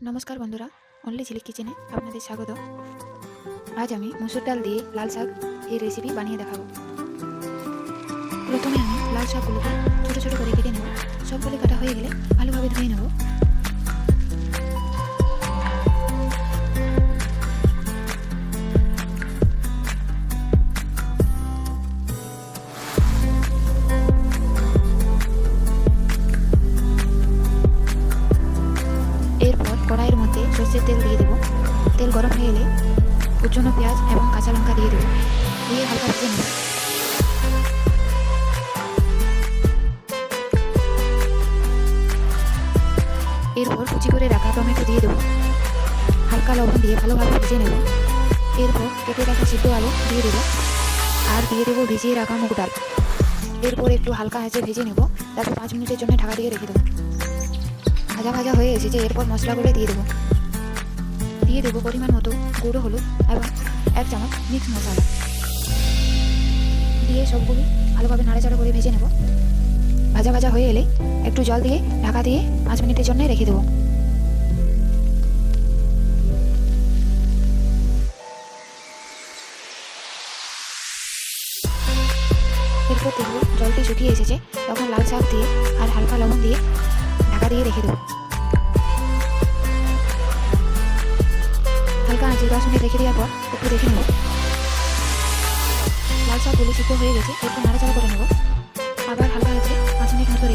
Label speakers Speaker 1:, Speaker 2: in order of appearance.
Speaker 1: নমস্কার বন্ধুরা, অনলি ঝিলিক কিচেনে আপনাদের স্বাগত। আজ আমি মুসুর ডাল দিয়ে লাল শাক এই রেসিপি বানিয়ে দেখাবো। প্রথমে আমি লাল শাকগুলোকে ছোটো ছোটো করে কেটে নেব। সবগুলো কাটা হয়ে গেলে ভালোভাবে ধুয়ে নেব। কড়াইয়ের মধ্যে সর্ষের তেল দিয়ে দেবো। তেল গরম হয়ে এলে কুচনো পেঁয়াজ এবং কাঁচা লঙ্কা দিয়ে দেবো। দিয়ে হালকা ভেজে নেব। এরপর কুচি করে রাখা টমেটো দিয়ে দেবো। হালকা লবণ দিয়ে ভালোভাবে ভেজে নেব। এরপর কেটে রাখা সিদ্ধ আলু দিয়ে দেবো। আর দিয়ে দেবো ভিজিয়ে রাখা মুগ ডাল। এরপর একটু হালকা আঁচে ভেজে নেব। তারপর পাঁচ মিনিটের জন্য ঢাকা দিয়ে রেখে দেবো। ভাজা ভাজা হয়ে এসেছে, এরপর মশলাগুলো দিয়ে দেবো। দিয়ে দেবো পরিমাণ মতো গুঁড়ো হলুদ এবং এক চামচ মিক্স মশলা। দিয়ে সবগুলো ভালোভাবে নাড়াচাড়া করে ভেজে নেব। ভাজা ভাজা হয়ে এলে একটু জল দিয়ে ঢাকা দিয়ে পাঁচ মিনিটের জন্য রেখে দেবো। এরপর জলটি শুকিয়ে এসেছে, তখন লাল শাক দিয়ে আর হালকা লবণ দিয়ে ঢাকা দিয়ে রেখে দেবো হালকা আঁচে দশ মিনিট রেখে দেওয়ার পর একটু দেখে নেব লাল শাকগুলো সিদ্ধ হয়ে গেছে একটু নাড়াচাড়া করে নেব হালকা আঁচে পাঁচ মিনিট মতো